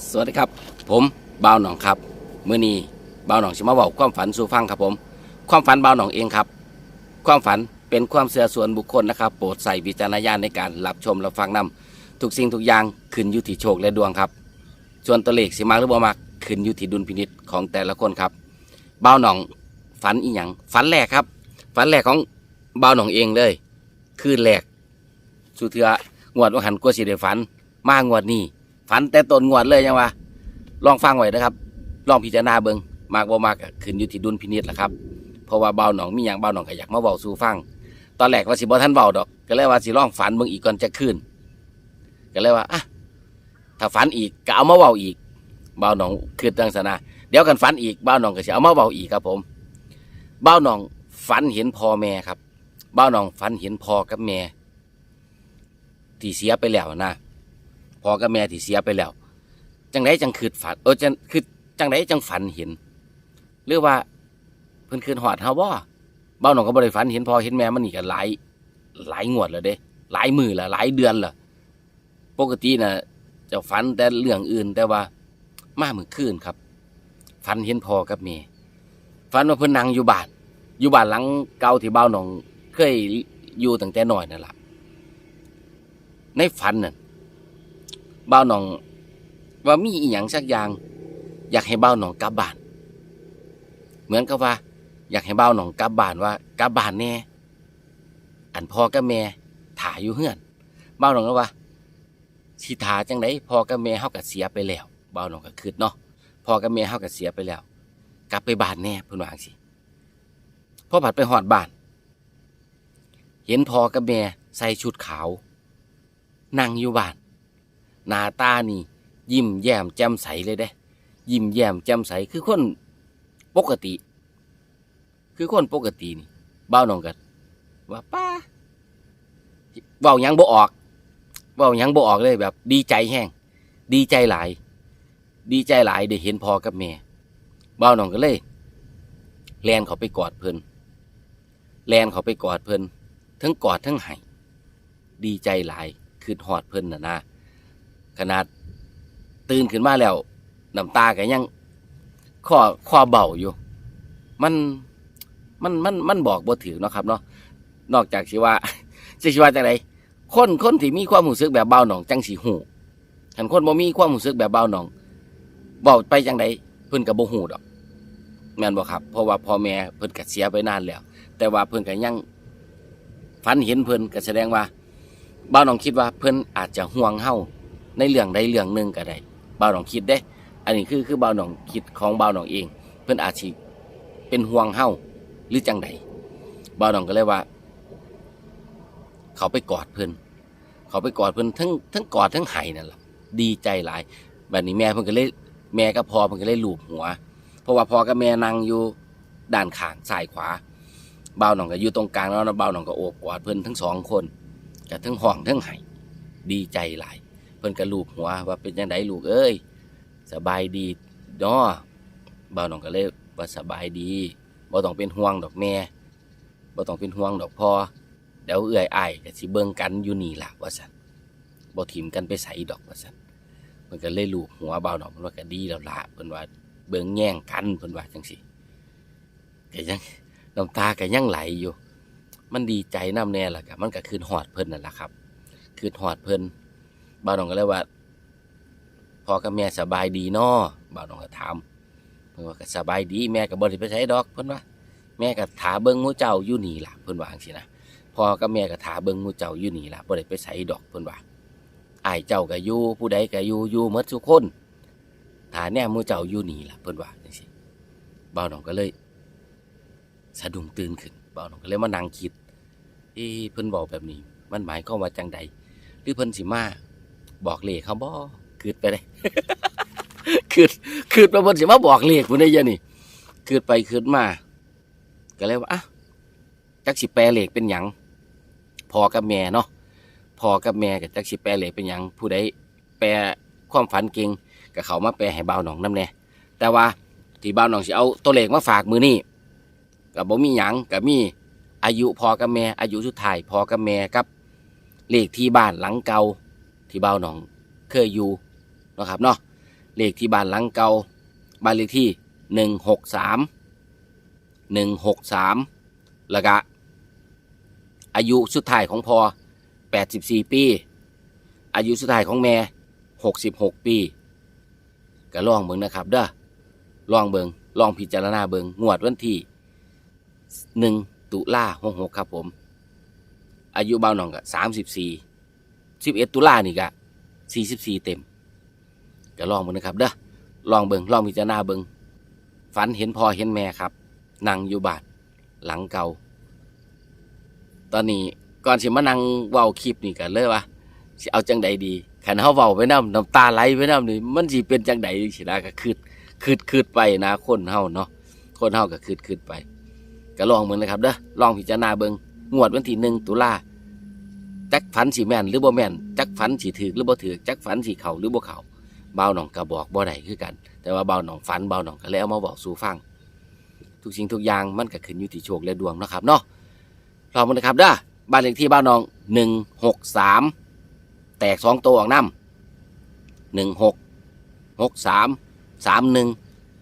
สวัสดีครับ ผมบ่าวหนองครับมื้อนี้บ่าวหนองสิมาบอกความฝันสู่ฟังครับผม ความฝันบ่าวหนองเองครับ ความฝันเป็นความเสื่อส่วนบุคคลนะครับ โปรดใส่วิจารณญาณในการรับชมรับฟังนํทุกสิ่งทุกอย่างขึ้นอยู่ที่โชคและดวงครับ ส่วนตัวเลขสิมาหรือบ่มักขึ้นอยู่ที่ดุลพินิจของแต่ละคนครับบ่าวหนองฝันอีหยังฝันแรกครับ ฝันแรกของบ่าวหนองเองเลย คืนแรกสุเทืองวดว่าหันกลัวสิได้ฝัน มางวดนี้ ฝันแต่ต้นงวดเลยยังว่าลองฟังไว้นะครับ ลองพิจารณาเบิงมากบ่มากขึ้นอยู่ที่ดุลพินิจแหละครับ เพราะว่าเบาหนองมีอย่างเบาหนองก็อยากมาเบาสู่ฟัง ตอนแรกว่าสิบ่ท่านเบาดอก ก็เลยว่าสิลองฝันเบิงอีกก่อนจะขึ้น ก็เลยว่าอะถ้าฝันอีกก็เอามาเบาอีก เบาหนองคือตั้งสนาเดี๋ยวกันฝันอีกเบาหนองก็สิเอามาเบาอีกครับผม เบาหนองฝันเห็นพ่อแม่ครับ เบาหนองฝันเห็นพ่อกับแม่ที่เสียไปแล้วนะ พ่อกับแม่ที่เสียไปแล้ว จังไดจังคืดฝันเออจังคือจังไดจังฝันเห็น หรือว่าเพิ่นคืนหอดเฮาบ่เบ้าหนองก็บ่ได้ฝันเห็นพ่อเห็นแม่มันนี่ก็หลายหลายงวดแล้วเด้ หลายมือละหลายเดือนละปกติน่ะจะฝันแต่เรื่องอื่น แต่ว่ามาเมื่อคืนครับฝันเห็นพ่อกับแม่ฝันว่าเพิ่นนั่งอยู่บ้านอยู่บ้านหลังเก่าที่เบ้าหนอง เคยอยู่ตั้งแต่น้อยนั่นแหละในฝันน่ะ เบ้าหนอง ว่ามีอีหยังสักอย่าง อยากให้เบ้าหนองกลับบ้าน เหมือนกับว่า อยากให้เบ้าหนองกลับบ้านว่ากลับบ้านแน่อันพ่อกับแม่ถ่ายอยู่เฮือนเบ้าหนองก็ว่าสิถ่าจังไดพ่อกับแม่เฮาก็เสียไปแล้วเบ้าหนองก็คิดเนาะพ่อกับแม่เฮาก็เสียไปแล้ว กลับไปบ้านแน่เพิ่นว่าจังซี่พอผัดไปฮอดบ้าน เห็นพ่อกับแม่ใส่ชุดขาว นั่งอยู่บ้าน หน้าตานี่ ยิ้มแย้มแจ่มใสเลยเด้ ยิ้มแย้มแจ่มใสคือคนปกติ คือคนปกตินี่เบ้าน้องกันว่าป้าเว้ายังบ่ออกเว้ายังบ่ออกเลยแบบ ดีใจแห้งดีใจหลาย ดีใจหลายได้เห็นพ่อกับแม่เบ้าน้องก็เลยแลนเขาไปกอดเพิ่นแลนเขาไปกอดเพิ่นทั้งกอดทั้งไห้ดีใจหลายคือหอดเพิ่นน่ะนะ ขนาดตื่นขึ้นมาแล้วน้ำตาก็ยังข้อข้อเบาอยู่ มันมันมันมันบอกบ่ถือเนาะครับเนาะนอกจากสิว่าสิว่าจังไดคนคนที่มีความรู้สึกแบบเบาหนองจังสิหูคันคนบ่มีความรู้สึกแบบเบาหนองเบาไปจังไดเพิ่นก็บ่ฮู้ดอกแม่นบ่ครับ เพราะว่าพ่อแม่เพิ่นก็เสียไปนานแล้ว แต่ว่าเพิ่นก็ยังฝันเห็นเพิ่นก็แสดงว่าเบาหนองคิดว่าเพิ่นอาจจะห่วงเฮา ในเรื่องใดเรื่องหนึ่งก็ได้บ่าวหนองคิดได้ อันนี้คือคือบ่าวหนองคิดของบ่าวหนองเอง เพิ่อนอาจสิเป็นห่วงเฮาหรือจังใดบ่าวหนองก็เลยว่า เขาไปกอดเพิ่อนเขาไปกอดเพิ่อนทั้งทั้งกอดทั้งไห้นั่นแหละดีใจหลายแบบนี้แม่เพิ่นก็เลยแม่กับพ่อเพิ่นก็เลยลูบหัว เพราะว่าพ่อกับแม่นั่งอยู่ด้านข้างซ้ายขวาบ่าวหนองก็อยู่ตรงกลางแล้วนะบ่าวหนองก็โอบกอดเพิ่อนทั้งสองคนก็ทั้งห้องทั้งไห้ดีใจหลาย พิ่นก็ลูบหัวว่าเป็นจังไดลูกเอ้ยสบายดีเนาะบ่าวน้องก็เลยว่าสบายดีบ่ต้องเป็นห่วงดอกแม่บ่ต้องเป็นห่วงดอกพ่อเดี๋ยวเอื้อยอ้ายก็สิเบิ่งกันอยู่นี่ล่ะว่าซั่นบ่ถิ่มกันไปไสดอกว่าซั่นเพิ่นก็เลยลูบหัวบ่าวน้องเพิ่นว่าก็ดีแล้วล่ะเพิ่นว่าเบิ่งแย่งกันเพิ่นว่าจังซี่ก็ยังน้ำตาก็ยังไหลอยู่ มันดีใจน้ำแน่ล่ะก็มันก็คืนฮอดเพิ่นนั่นล่ะครับคืนฮอดเพิ่น บ่าวน้องก็เลยว่าพ่อกับแม่สบายดีนาะบ่าวน้องก็ถามเพิ่นว่าก็สบายดีแม่ก็บ่ได้ไปไสดอกเพิ่นว่า แม่ก็ถาเบิ่งหมู่เจ้าอยู่นี่ล่ะเพิ่นว่าจังซี่นะพ่อกับแม่ก็ถาเบิ่งหมู่เจ้าอยู่นี่ล่ะบ่ได้ไปไสดอกเพิ่นว่าอ้ายเจ้าก็อยู่ผู้ใดก็อยู่อยู่หมดทุกคนถ้าแน่หมู่เจ้าอยู่นี่ล่ะเพิ่นว่าจังซี่บ่าวน้องก็เลยสะดุ้งตื่นขึ้นบ่าวน้องก็เลยมานั่งคิดเอ๊ะเพิ่นบอกแบบนี้ มันหมายความว่าจังใดหรือเพิ่นสิมา บอกเลขเขาบ่คืดไปเลยคืดคืดไปเพิ่นสิมาบอกเลขพุ่นได้ยังนี่คืดไปคืดมา ก็เลยว่าอะจักสิแปลเลขเป็นหยังพอกับแม่เนาะพอกับแม่กับจักสิแปลเลขเป็นหยังผู้ใดแปลความฝันเก่งก็เขามาแปลให้บ่าวหนองน้ำแน่แต่ว่าที่บ่าวหนองสิเอาตัวเลขมาฝากมือนี่ก็บ่มีหยังก็มีอายุพอกับแม่อายุสุดท้ายพอกับแม่กับเลขที่บ้านหลังเก่า ที่เบ้าหนองเคยอยู่นะครับเนาะเลขที่บ้านหลังเก่าบ้านเลขที่หนึ่งหกสามหนึ่งหกสามแล้วก็อายุสุดท้ายของพอแปดสิบสี่ปี อายุสุดท้ายของแม่หกสิบหกปีก็ลองเบิ่งนะครับเด้อลองเบิงลองพิจารณาเบิงงวดวันที่หนึ่งตุลาหกหกครับผม อายุเบาหน่องก็สามสิบสี่ สิบเอ็ดตุลานี่ก็สี่สิบสี่เต็มก็ลองเบิ่งนะครับ เด้อลองเบิงลองพิจารณาเบิงฝันเห็นพ่อเห็นแม่ครับนั่งอยู่บ้านหลังเก่า ตอนนี้ก่อนสิมานั่งเว้าคลิปนี่กันเลยว่าสิเอาจังใดดีขันเฮาเว้าไปน้ำน้ำตาไหลไปน้ำนี่มันสิเป็นจังใดสินะก็คืดคืดคืดไปนะคนเฮาเนาะคนเฮาก็คืดคืดไป ก็ลองเบิ่งนะครับเด้อลองพิจารณาเบิ่งงวดวันที่หนึ่งตุลา จักฝันสิแม่นหรือบ่แม่นจักฝันสิถือหรือบ่ถือจักฝันสิเข้าหรือบ่เข้าบ่าหนองก็บอกบ่ได้คือกัน แต่ว่าเบาหนองฝันเบาหนองก็เลยเอามาบอกสู่ฟัง ทุกสิ่งทุกอย่างมันก็ขึ้นอยู่ที่โชคและดวงนะครับเนาะลองมันนะครับเด้อบ้านเลขที่บ้านนองหนึ่งหกสามแตกสองตัวออกน้ำหนึ่งหกหกสามสามหนึ่ง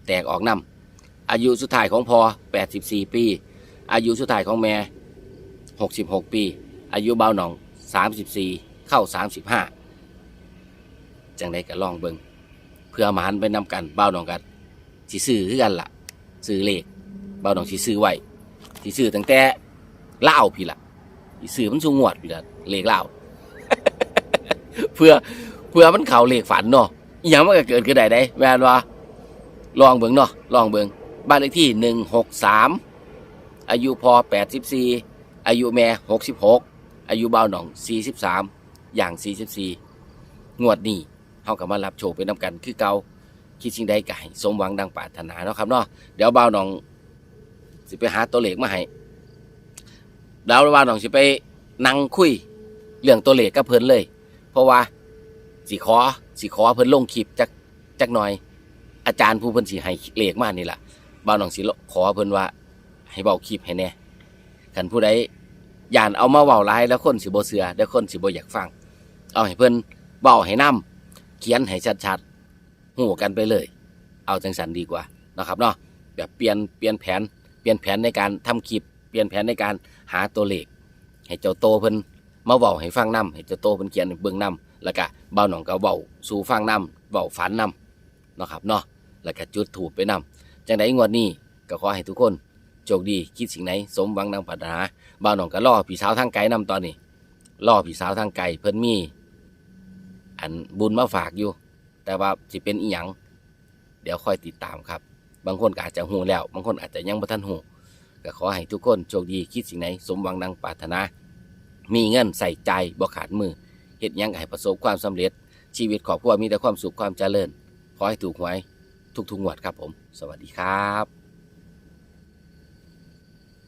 แตกออกน้ำอายุสุดท้ายของพอแปดสิบสี่ปี อายุสุดท้ายของแม่หกสิบหกปี อายุเบาหนอง สามสิบสี่เข้าสามสิบห้าจังไดก็ลองเบิงเพื่อมาหันไปนำกันเบ้าหนองกันสิซื้อคือกันล่ะซื้อเลขเบ้าหนองสิซื้อไว้สิซื้อตั้งแต่เล่าพี่ละสิซื้อมันสูงงวดพี่ละเลขเล่าเพื่อเพื่อมันเข่าเลขฝันเนาะอหยังมันก็เกิดขึ้นได้ได้แม่นว่าลองเบิงเนาะลองเบิงบ้านเลขที่หนึ่งหกสามอายุพอแปดสิบสี่อายุแม่หกสิบหก อายุเบาหนองสี่สิบสามอย่างสี่สิบสี่งวดนี้เฮากับมารับโชคเป็นนำกันคือเก่าคิดสิ่งใดก็ให้สมหวังดังปรารถนาเนาะครับเนาะเดี๋ยวเบาวน้องสิไปหาตัวเลขมาให้เดี๋ยวเบาวน้องสิไปนั่งคุยเรื่องตัวเลขกับเพลินเลย เพราะว่าสิขอสิขอเพิ่นลงคลิปจักจักหน่อย อาจารย์ผู้เพิ่นสิให้เลขมานี่ล่ะบ่าวน้องสิขอเพิ่นว่าให้เว้าคลิปให้แน่คันผู้ใด ย่านเอามาเว้าหลายแล้วคนสิบ่เชื่อเดี๋ยวคนสิบ่อยากฟัง เอาให้เพิ่นเว้าให้นํเขียนให้ชัดๆหูกันไปเลย เอาจังสันดีกว่านะครับเนาะแบบเปลี่ยนเปลี่ยนแผน เปลี่ยนแผนในการทำคลิป เปลี่ยนแผนในการหาตัวเลข ให้เจ้าโตเพิ่นมาเว้าให้ฟังนํให้เจ้าโตเพิ่นเขียนเบิ่งนํแล้วก็เบาหนองก็เว้าสู่ฟังนํเว้าฝันนํเนะครับเนาะแล้วก็จุดถูปไปนํจังไดงวดนี้ก็ขอให้ทุกคน โชคดีคิดสิ่งไหน สมหวังดังปรารถนาเบาหนองก็รอพี่สาวทางไกลนํตอนนี้รอพี่สาวทางไกลเพิ่นมี อันบุญมาฝากอยู่ แต่ว่าสิเป็นอีหยังเดี๋ยวค่อยติดตามครับ บางคนอาจจะหูแล้ว บางคนอาจจะยังบ่ทันหูก็ขอให้ทุกคนโชคดีคิดสิ่งไหน สมหวังดังปรารถนา มีเงินใส่ใจบ่ขาดมือเฮ็ดยังให้ประสบความสำเร็จ ชีวิตครอบครัวมีแต่ความสุขความเจริญขอให้ถูกหวยทุกๆงวดครับผม สวัสดีครับ